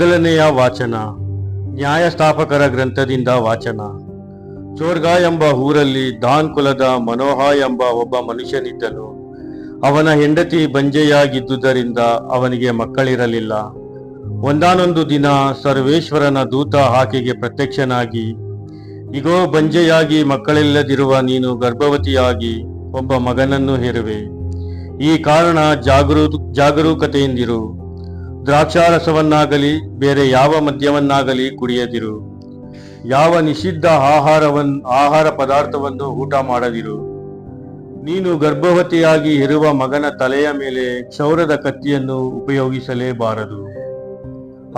ಮೊದಲನೆಯ ವಾಚನ, ನ್ಯಾಯಸ್ಥಾಪಕರ ಗ್ರಂಥದಿಂದ ವಾಚನ. ಚೋರ್ಗಾ ಎಂಬ ಊರಲ್ಲಿ ದಾನ್ ಕುಲದ ಮನೋಹ ಎಂಬ ಒಬ್ಬ ಮನುಷ್ಯನಿದ್ದನು. ಅವನ ಹೆಂಡತಿ ಬಂಜೆಯಾಗಿದ್ದುದರಿಂದ ಅವನಿಗೆ ಮಕ್ಕಳಿರಲಿಲ್ಲ. ಒಂದಾನೊಂದು ದಿನ ಸರ್ವೇಶ್ವರನ ದೂತ ಆಕೆಗೆ ಪ್ರತ್ಯಕ್ಷನಾಗಿ, ಇಗೋ, ಬಂಜೆಯಾಗಿ ಮಕ್ಕಳಿಲ್ಲದಿರುವ ನೀನು ಗರ್ಭವತಿಯಾಗಿ ಒಬ್ಬ ಮಗನನ್ನು ಹೆರುವೆ. ಈ ಕಾರಣ ಜಾಗರೂ ಜಾಗರೂಕತೆಯಿಂದಿರು. ದ್ರಾಕ್ಷಾರಸವನ್ನಾಗಲಿ ಬೇರೆ ಯಾವ ಮದ್ಯವನ್ನಾಗಲಿ ಕುಡಿಯದಿರು. ಯಾವ ನಿಷಿದ್ಧ ಆಹಾರವನ್, ಆಹಾರ ಪದಾರ್ಥವನ್ನು ಊಟ ಮಾಡದಿರು. ನೀನು ಗರ್ಭವತಿಯಾಗಿ ಇರುವ ಮಗನ ತಲೆಯ ಮೇಲೆ ಕ್ಷೌರದ ಕತ್ತಿಯನ್ನು ಉಪಯೋಗಿಸಲೇಬಾರದು.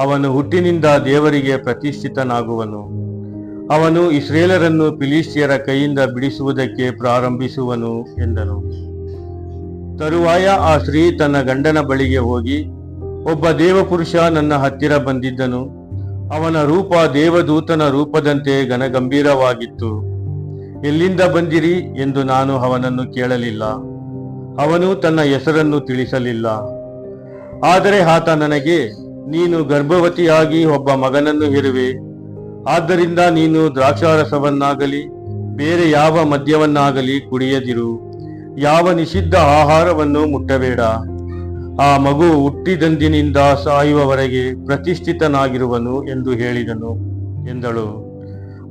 ಅವನು ಹುಟ್ಟಿನಿಂದ ದೇವರಿಗೆ ಪ್ರತಿಷ್ಠಿತನಾಗುವನು. ಅವನು ಇಸ್ರೇಲರನ್ನು ಫಿಲಿಸ್ಟಿಯರ ಕೈಯಿಂದ ಬಿಡಿಸುವುದಕ್ಕೆ ಪ್ರಾರಂಭಿಸುವನು ಎಂದನು. ತರುವಾಯ ಆ ಸ್ತ್ರೀ ತನ್ನ ಗಂಡನ ಬಳಿಗೆ ಹೋಗಿ ಒಬ್ಬ ದೇವಪುರುಷ ನನ್ನ ಹತ್ತಿರ ಬಂದಿದ್ದನು. ಅವನ ರೂಪ ದೇವದೂತನ ರೂಪದಂತೆ ಘನಗಂಭೀರವಾಗಿತ್ತು. ಎಲ್ಲಿಂದ ಬಂದಿರಿ ಎಂದು ನಾನು ಅವನನ್ನು ಕೇಳಲಿಲ್ಲ. ಅವನು ತನ್ನ ಹೆಸರನ್ನು ತಿಳಿಸಲಿಲ್ಲ. ಆದರೆ ಆತ ನನಗೆ, ನೀನು ಗರ್ಭವತಿಯಾಗಿ ಒಬ್ಬ ಮಗನನ್ನು ಹೆರುವೆ. ಆದ್ದರಿಂದ ನೀನು ದ್ರಾಕ್ಷಾರಸವನ್ನಾಗಲಿ, ಬೇರೆ ಯಾವ ಮದ್ಯವನ್ನಾಗಲಿ ಕುಡಿಯದಿರು. ಯಾವ ನಿಷಿದ್ಧ ಆಹಾರವನ್ನು ಮುಟ್ಟಬೇಡ. ಆ ಮಗು ಹುಟ್ಟಿದಂದಿನಿಂದ ಸಾಯುವವರೆಗೆ ಪ್ರತಿಷ್ಠಿತನಾಗಿರುವನು ಎಂದು ಹೇಳಿದನು ಎಂದಳು.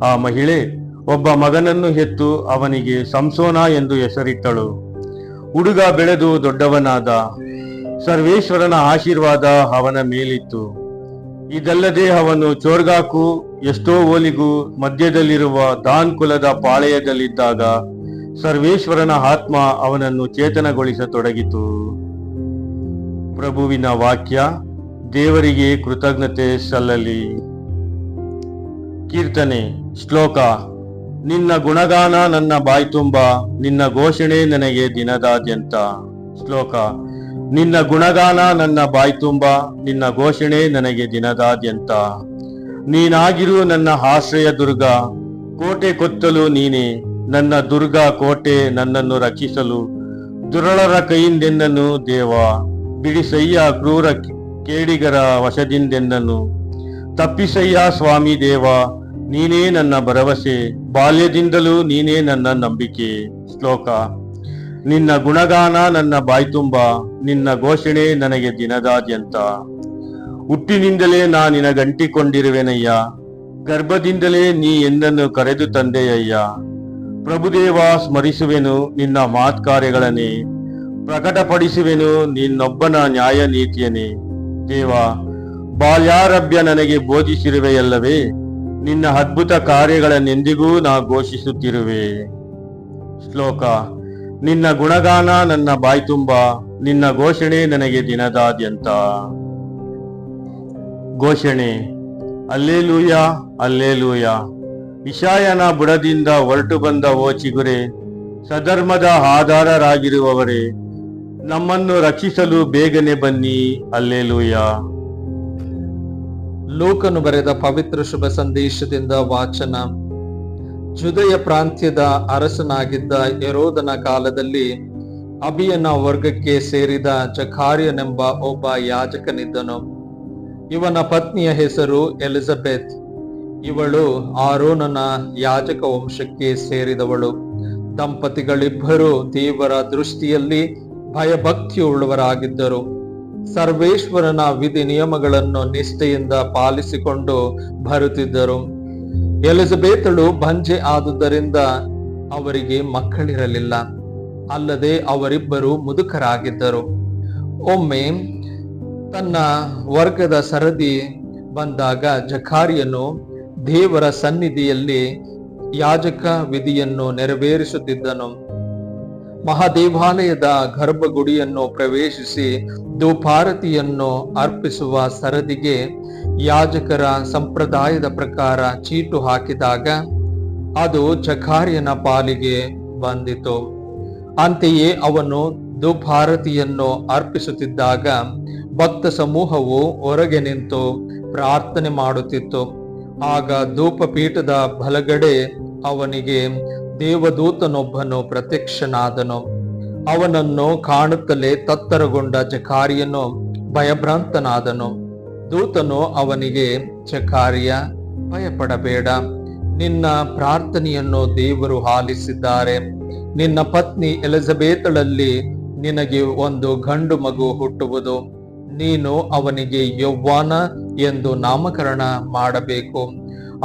ಆ ಮಹಿಳೆ ಒಬ್ಬ ಮಗನನ್ನು ಹೆತ್ತು ಅವನಿಗೆ ಸಂಸೋನ ಎಂದು ಹೆಸರಿಟ್ಟಳು. ಹುಡುಗ ಬೆಳೆದು ದೊಡ್ಡವನಾದ ಸರ್ವೇಶ್ವರನ ಆಶೀರ್ವಾದ ಅವನ ಮೇಲಿತ್ತು. ಇದಲ್ಲದೆ ಅವನು ಚೋರ್ಗಾಕು ಎಷ್ಟೋ ಓಲಿಗೂ ಮಧ್ಯದಲ್ಲಿರುವ ದಾನ್ ಕುಲದ ಪಾಳೆಯದಲ್ಲಿದ್ದಾಗ ಸರ್ವೇಶ್ವರನ ಆತ್ಮ ಅವನನ್ನು ಚೇತನಗೊಳಿಸತೊಡಗಿತು. ಪ್ರಭುವಿನ ವಾಕ್ಯ, ದೇವರಿಗೆ ಕೃತಜ್ಞತೆ ಸಲ್ಲಲಿ. ಕೀರ್ತನೆ, ಶ್ಲೋಕ, ನಿನ್ನ ಗುಣಗಾನ ನನ್ನ ಬಾಯ್ತುಂಬ ನಿನ್ನ ಘೋಷಣೆ ನನಗೆ ದಿನದಾದ್ಯಂತ. ಶ್ಲೋಕ, ನಿನ್ನ ಗುಣಗಾನ ನನ್ನ ಬಾಯ್ತುಂಬ ನಿನ್ನ ಘೋಷಣೆ ನನಗೆ ದಿನದಾದ್ಯಂತ. ನೀನಾಗಿರು ನನ್ನ ಆಶ್ರಯ ದುರ್ಗ, ಕೋಟೆ ಕೊತ್ತಲು ನೀನೇ, ನನ್ನ ದುರ್ಗ ಕೋಟೆ ನನ್ನನ್ನು ರಕ್ಷಿಸಲು, ದುರಳರ ಕೈಯಿಂದೆನ್ನನು ದೇವ. ಬಿಡಿಸಯ್ಯ ಕ್ರೂರ ಕೇಡಿಗರ ವಶದಿಂದೆನ್ನನು ತಪ್ಪಿಸಯ್ಯ ಸ್ವಾಮಿ ದೇವ, ನೀನೇ ನನ್ನ ಭರವಸೆ, ಬಾಲ್ಯದಿಂದಲೂ ನೀನೇ ನನ್ನ ನಂಬಿಕೆ. ಶ್ಲೋಕ. ನಿನ್ನ ಗುಣಗಾನ ನನ್ನ ಬಾಯ್ತುಂಬ, ನಿನ್ನ ಘೋಷಣೆ ನನಗೆ ದಿನದಾದ್ಯಂತ. ಹುಟ್ಟಿನಿಂದಲೇ ನಾ ನಿನಗಂಟಿಕೊಂಡಿರುವೆನಯ್ಯ, ಗರ್ಭದಿಂದಲೇ ನೀ ಎಂದನ್ನು ಕರೆದು ತಂದೆಯಯ್ಯ. ಪ್ರಭುದೇವ ಸ್ಮರಿಸುವೆನು ನಿನ್ನ ಮಾತ್ಕಾರ್ಯಗಳನ್ನೇ. ಪ್ರಕಟಪಡಿಸುವೆನು, ನಿನ್ನೊಬ್ಬನ ನ್ಯಾಯ ನೀತಿಯನೇ ದೇವ, ಬಾಲ್ಯಾರಭ್ಯ ನನಗೆ ಬೋಧಿಸಿರುವೆಯಲ್ಲವೇ? ನಿನ್ನ ಅದ್ಭುತ ಕಾರ್ಯಗಳನ್ನೆಂದಿಗೂ ನಾ ಘೋಷಿಸುತ್ತಿರುವೆ. ಶ್ಲೋಕ, ನಿನ್ನ ಗುಣಗಾನ ನನ್ನ ಬಾಯ್ತುಂಬ, ನಿನ್ನ ಘೋಷಣೆ ನನಗೆ ದಿನದಾದ್ಯಂತ. ಘೋಷಣೆ, ಅಲ್ಲೇಲೂಯ ಅಲ್ಲೇಲೂಯ. ಇಶಾಯನ ಬುಡದಿಂದ ಹೊರಟು ಬಂದ ಓ ಚಿಗುರೆ, ಸಧರ್ಮದ ಆಧಾರರಾಗಿರುವವರೇ ನಮ್ಮನ್ನು ರಕ್ಷಿಸಲು ಬೇಗನೆ ಬನ್ನಿ. ಅಲ್ಲೇಲೂಯ ಲೋಕನು ಬರೆದ ಪವಿತ್ರ ಶುಭ ಸಂದೇಶದಿಂದ ವಾಚನ. ಜುದಯ ಪ್ರಾಂತ್ಯದ ಅರಸನಾಗಿದ್ದ ಯರೋದನ ಕಾಲದಲ್ಲಿ ಅಭಿಯನ ವರ್ಗಕ್ಕೆ ಸೇರಿದ ಜಖಾರ್ಯನೆಂಬ ಒಬ್ಬ ಯಾಜಕನಿದ್ದನು. ಇವನ ಪತ್ನಿಯ ಹೆಸರು ಎಲಿಜಬೆತ್. ಇವಳು ಆರೋನನ ಯಾಜಕ ವಂಶಕ್ಕೆ ಸೇರಿದವಳು. ದಂಪತಿಗಳಿಬ್ಬರು ದೇವರ ದೃಷ್ಟಿಯಲ್ಲಿ ಭಯಭಕ್ತಿಯುಳ್ಳವರಾಗಿದ್ದರು. ಸರ್ವೇಶ್ವರನ ವಿಧಿ ನಿಯಮಗಳನ್ನು ನಿಷ್ಠೆಯಿಂದ ಪಾಲಿಸಿಕೊಂಡು ಬರುತ್ತಿದ್ದರು. ಎಲಿಜಬೇತಳು ಬಂಜೆ ಆದುದರಿಂದ ಅವರಿಗೆ ಮಕ್ಕಳಿರಲಿಲ್ಲ. ಅಲ್ಲದೆ ಅವರಿಬ್ಬರು ಮುದುಕರಾಗಿದ್ದರು. ಒಮ್ಮೆ ತನ್ನ ವರ್ಗದ ಸರದಿ ಬಂದಾಗ ಜಖಾರಿಯನು ದೇವರ ಸನ್ನಿಧಿಯಲ್ಲಿ ಯಾಜಕ ವಿಧಿಯನ್ನು ನೆರವೇರಿಸುತ್ತಿದ್ದನು. ಮಹಾದೇವಾಲಯದ ಗರ್ಭಗುಡಿಯನ್ನು ಪ್ರವೇಶಿಸಿ ಧೂಪಾರತಿಯನ್ನು ಅರ್ಪಿಸುವ ಸರದಿಗೆ ಯಾಜಕರ ಸಂಪ್ರದಾಯದ ಪ್ರಕಾರ ಚೀಟು ಹಾಕಿದಾಗ ಅದು ಜಖಾರ್ಯನ ಪಾಲಿಗೆ ಬಂದಿತು. ಅಂತೆಯೇ ಅವನು ಧೂಪಾರತಿಯನ್ನು ಅರ್ಪಿಸುತ್ತಿದ್ದಾಗ ಭಕ್ತ ಸಮೂಹವು ಹೊರಗೆ ನಿಂತು ಪ್ರಾರ್ಥನೆ ಮಾಡುತ್ತಿತ್ತು. ಆಗ ಧೂಪಪೀಠದ ಬಲಗಡೆ ಅವನಿಗೆ ದೇವದೂತನೊಬ್ಬನು ಪ್ರತ್ಯಕ್ಷನಾದನು. ಅವನನ್ನು ಕಾಣುತ್ತಲೇ ತತ್ತರಗೊಂಡ ಜಕಾರಿಯನು ಭಯಭ್ರಾಂತನಾದನು. ದೂತನು ಅವನಿಗೆ, ಜಕಾರಿಯ, ಭಯಪಡಬೇಡ. ನಿನ್ನ ಪ್ರಾರ್ಥನೆಯನ್ನು ದೇವರು ಆಲಿಸಿದ್ದಾರೆ. ನಿನ್ನ ಪತ್ನಿ ಎಲಿಜಬೇತಳಲ್ಲಿ ನಿನಗೆ ಒಂದು ಗಂಡು ಮಗು ಹುಟ್ಟುವುದು. ನೀನು ಅವನಿಗೆ ಯೌವ್ವಾನ ಎಂದು ನಾಮಕರಣ ಮಾಡಬೇಕು.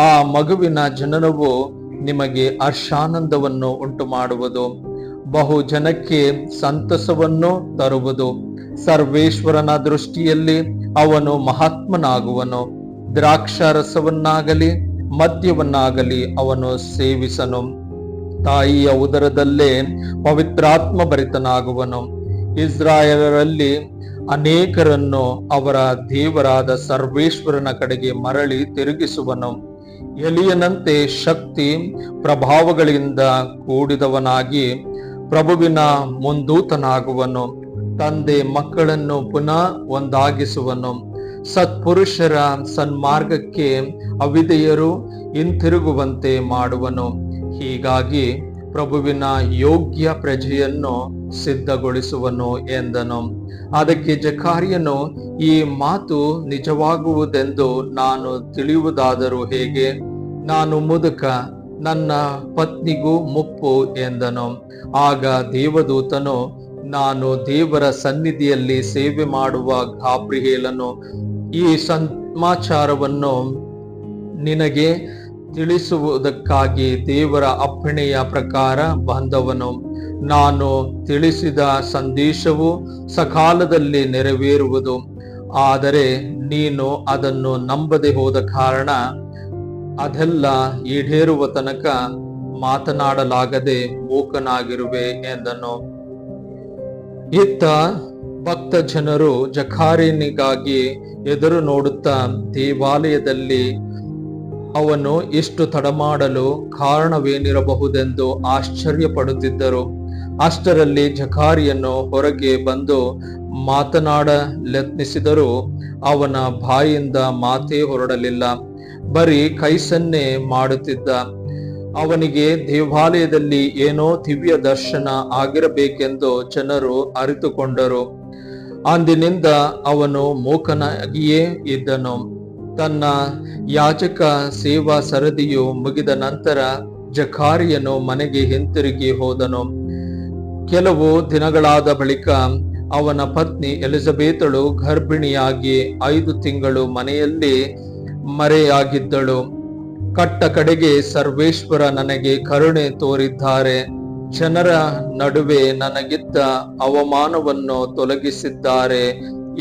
ಆ ಮಗುವಿನ ಜನನವು ನಿಮಗೆ ಹರ್ಷಾನಂದವನ್ನು ಉಂಟು ಮಾಡುವುದು ಬಹು ಜನಕ್ಕೆ ಸಂತಸವನ್ನು ತರುವುದು. ಸರ್ವೇಶ್ವರನ ದೃಷ್ಟಿಯಲ್ಲಿ ಅವನು ಮಹಾತ್ಮನಾಗುವನು. ದ್ರಾಕ್ಷಾರಸವನ್ನಾಗಲಿ, ಮದ್ಯವನ್ನಾಗಲಿ ಅವನು ಸೇವಿಸನು. ತಾಯಿಯ ಉದರದಲ್ಲೇ ಪವಿತ್ರಾತ್ಮ ಭರಿತನಾಗುವನು ಇಸ್ರಾಯೇಲರಲ್ಲಿ ಅನೇಕರನ್ನು ಅವರ ದೇವರಾದ ಸರ್ವೇಶ್ವರನ ಕಡೆಗೆ ಮರಳಿ ತಿರುಗಿಸುವನು. ಎಲಿಯನಂತೆ ಶಕ್ತಿ ಪ್ರಭಾವಗಳಿಂದ ಕೂಡಿದವನಾಗಿ ಪ್ರಭುವಿನ ಮುಂದೂತನಾಗುವನು. ತಂದೆ ಮಕ್ಕಳನ್ನು ಪುನಃ ಒಂದಾಗಿಸುವನು. ಸತ್ಪುರುಷರ ಸನ್ಮಾರ್ಗಕ್ಕೆ ಅವಿದೆಯರು ಹಿಂತಿರುಗುವಂತೆ ಮಾಡುವನು. ಹೀಗಾಗಿ ಪ್ರಭುವಿನ ಯೋಗ್ಯ ಪ್ರಜೆಯನ್ನು ಸಿದ್ಧಗೊಳಿಸುವನು ಎಂದನು. ಅದಕ್ಕೆ ಜಕಾರಿಯನು ಈ ಮಾತು ನಿಜವಾಗುವುದೆಂದು ನಾನು ತಿಳಿಯುವುದಾದರೂ ಹೇಗೆ? ನಾನು ಮುದುಕ, ನನ್ನ ಪತ್ನಿಗೂ ಮುಪ್ಪು ಎಂದನು. ಆಗ ದೇವದೂತನು, ನಾನು ದೇವರ ಸನ್ನಿಧಿಯಲ್ಲಿ ಸೇವೆ ಮಾಡುವ ಗಾಬ್ರಿಹೇಲನು ಈ ಸಮಾಚಾರವನ್ನು ನಿನಗೆ ತಿಳಿಸುವುದಕ್ಕಾಗಿ ದೇವರ ಅಪ್ಪಣೆಯ ಪ್ರಕಾರ ಬಂದವನು. ನಾನು ತಿಳಿಸಿದ ಸಂದೇಶವು ಸಕಾಲದಲ್ಲಿ ನೆರವೇರುವುದು. ಆದರೆ ನೀನು ಅದನ್ನು ನಂಬದೆ ಹೋದ ಕಾರಣ ಅದೆಲ್ಲ ಈಡೇರುವ ತನಕ ಮಾತನಾಡಲಾಗದೆ ಮೂಕನಾಗಿರುವೆ ಎಂದನು. ಇತ್ತ ಭಕ್ತ ಜನರು ಜಖಾರಿನಿಗಾಗಿ ಎದುರು ನೋಡುತ್ತಾ ದೇವಾಲಯದಲ್ಲಿ ಅವನು ಇಷ್ಟು ತಡಮಾಡಲು ಕಾರಣವೇನಿರಬಹುದೆಂದು ಆಶ್ಚರ್ಯಪಡುತ್ತಿದ್ದರು. ಅಷ್ಟರಲ್ಲಿ ಜಖಾರಿಯನ್ನು ಹೊರಗೆ ಬಂದು ಮಾತನಾಡಲೆತ್ನಿಸಿದರೂ ಅವನ ಬಾಯಿಂದ ಮಾತೇ ಹೊರಡಲಿಲ್ಲ. ಬರೀ ಕೈಸನ್ನೆ ಮಾಡುತ್ತಿದ್ದ. ಅವನಿಗೆ ದೇವಾಲಯದಲ್ಲಿ ಏನೋ ದಿವ್ಯ ದರ್ಶನ ಆಗಿರಬೇಕೆಂದು ಜನರು ಅರಿತುಕೊಂಡರು. ಅಂದಿನಿಂದ ಅವನು ಮೂಕನಾಗಿಯೇ ಇದ್ದನು. ತನ್ನ ಯಾಜಕ ಸೇವಾ ಸರದಿಯು ಮುಗಿದ ನಂತರ ಜಕಾರಿಯನು ಮನೆಗೆ ಹಿಂತಿರುಗಿ ಹೋದನು. ಕೆಲವು ದಿನಗಳಾದ ಬಳಿಕ ಅವನ ಪತ್ನಿ ಎಲಿಜಬೇತಳು ಗರ್ಭಿಣಿಯಾಗಿ ಐದು ತಿಂಗಳು ಮನೆಯಲ್ಲಿ ಮರೆಯಾಗಿದ್ದಳು. ಕಟ್ಟ ಕಡೆಗೆ ಸರ್ವೇಶ್ವರ ನನಗೆ ಕರುಣೆ ತೋರಿದ್ದಾರೆ. ಜನರ ನಡುವೆ ನನಗಿದ್ದ ಅವಮಾನವನ್ನು ತೊಲಗಿಸಿದ್ದಾರೆ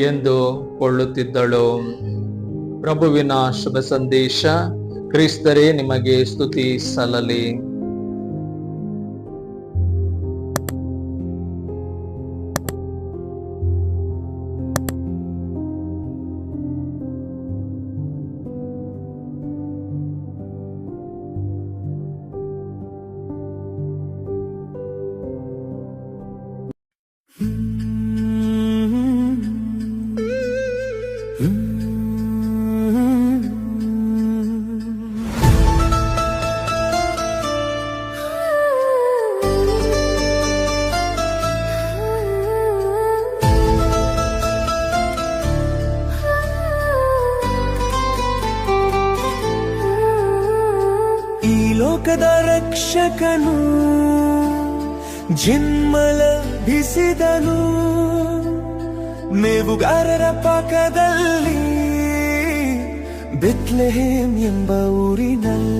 ಎಂದು ಕೊಳ್ಳುತ್ತಿದ್ದಳು. ಪ್ರಭುವಿನ ಶುಭ ಸಂದೇಶ ಕ್ರಿಸ್ತರೇ, ನಿಮಗೆ ಸ್ತುತಿ ಸಲ್ಲಲಿ. ಲೋಕದ ರಕ್ಷಕನು ಜಿನ್ಮಲ ಬಿಸಿದನು ಮೇವುಗಾರರ ಪಾಕದಲ್ಲಿ ಬಿತ್ಲೆಹೇಮ್ ಎಂಬ ಊರಿನಲ್ಲಿ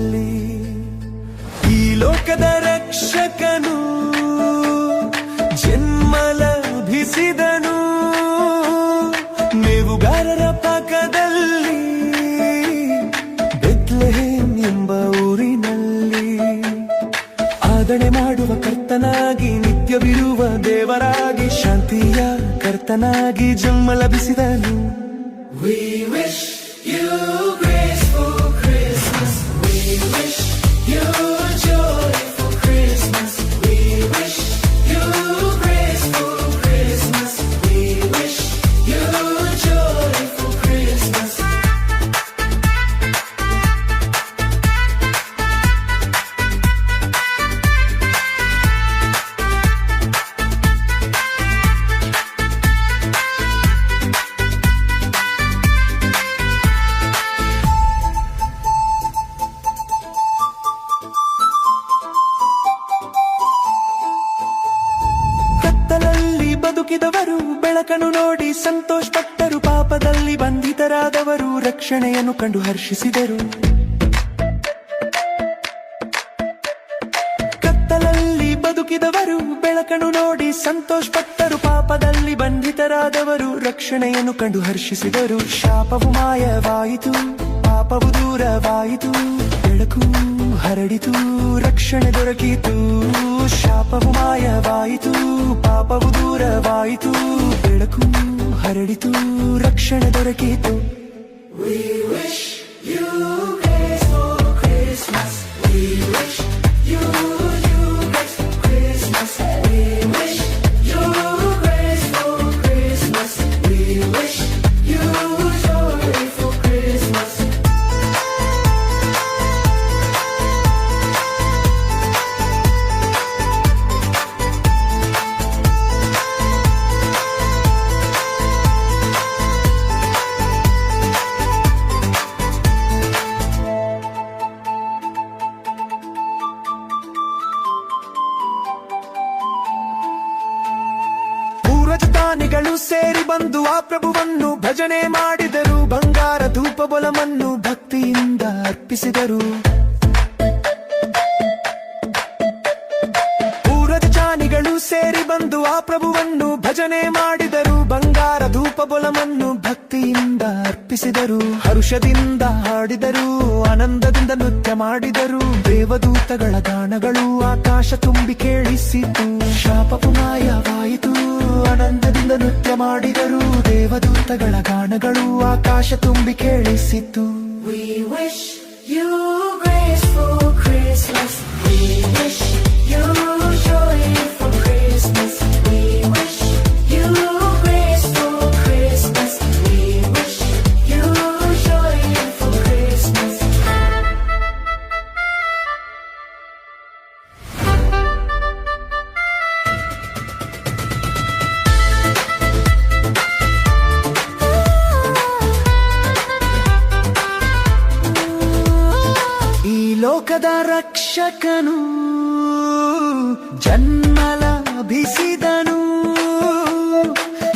ದೇವರಾಗಿ ಶಾಂತಿಯ ಕರ್ತನಾಗಿ ಜನ್ಮ ಲಭಿಸಿದನು. ನೋಡಿ ಸಂತೋಷಪಟ್ಟರು ಪಾಪದಲ್ಲಿ ಬಂಧಿತರಾದವರು, ರಕ್ಷಣೆಯನ್ನು ಕಂಡು ಹರ್ಷಿಸಿದರು. ಕತ್ತಲಲ್ಲಿ ಬದುಕಿದವರು, ಬೆಳಕನ್ನು ನೋಡಿ ಸಂತೋಷಪಟ್ಟರು, ಪಾಪದಲ್ಲಿ ಬಂಧಿತರಾದವರು, ರಕ್ಷಣೆಯನ್ನು ಕಂಡು ಹರ್ಷಿಸಿದರು. ಶಾಪವು ಮಾಯವಾಯಿತು, ಪಾಪವು ದೂರವಾಯಿತು, ಬೆಳಕು ಹರಡಿತು, ರಕ್ಷಣೆ ದೊರಕಿತು. ಶಾಪವು ಮಾಯವಾಯಿತು, ಪಾಪವು ದೂರವಾಯಿತು, ಬೆಳಕು ಹರಡಿತು ರಕ್ಷಣೆ ದೊರಕಿತು. ಭಜನೆ ಮಾಡಿದರು ಬಂಗಾರ ಧೂಪ ಬೊಲಮನ್ನು ಭಕ್ತಿಯಿಂದ ಅರ್ಪಿಸಿದರು. ಪೂರ್ವಜಾನಿಗಳು ಸೇರಿ ಬಂದು ಆ ಪ್ರಭುವನ್ನು ಭಜನೆ ಮಾಡಿದರು. ಬಂಗಾರ ಧೂಪ ಬೊಲಮನ್ನು ಭಕ್ತಿಯಿಂದ ಅರ್ಪಿಸಿದರು. ಹರುಷದಿಂದ ಹಾಡಿದರು. ಆನಂದದಿಂದ ನೃತ್ಯ ಮಾಡಿದರು. ದೇವದೂತಗಳ ಗಾನಗಳು ಆಕಾಶ ತುಂಬಿ ಕೇಳಿಸಿತು. ಶಾಪವು ಮಾಯವಾಯಿತು ಆನಂದದಿಂದ ನೃತ್ಯ ಮಾಡಿದರು. ದೇವದೂತಗಳ ಗಾನಗಳು ಆಕಾಶ ತುಂಬಿ ಕೇಳಿಸಿತು. We wish you grace ರಕ್ಷಕನು ಜನ್ಮಲ ಬಿಸಿದನು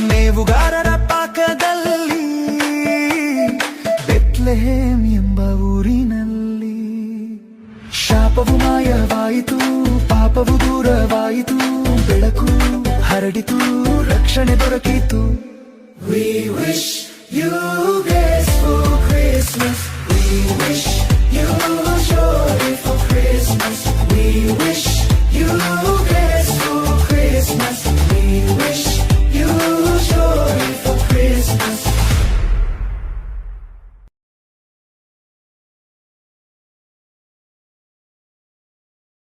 ಮೇವುಗಾರರ ಪಾಕದಲ್ಲಿ, ಬೆತ್ಲೆಹೇಮ್ ಎಂಬ ಊರಿನಲ್ಲಿ. ಶಾಪವು ಮಾಯವಾಯಿತು, ಪಾಪವು ದೂರವಾಯಿತು, ಬೆಳಕು ಹರಡಿತು, ರಕ್ಷಣೆ ದೊರಕಿತು. We wish you graceful Christmas. We wish you joy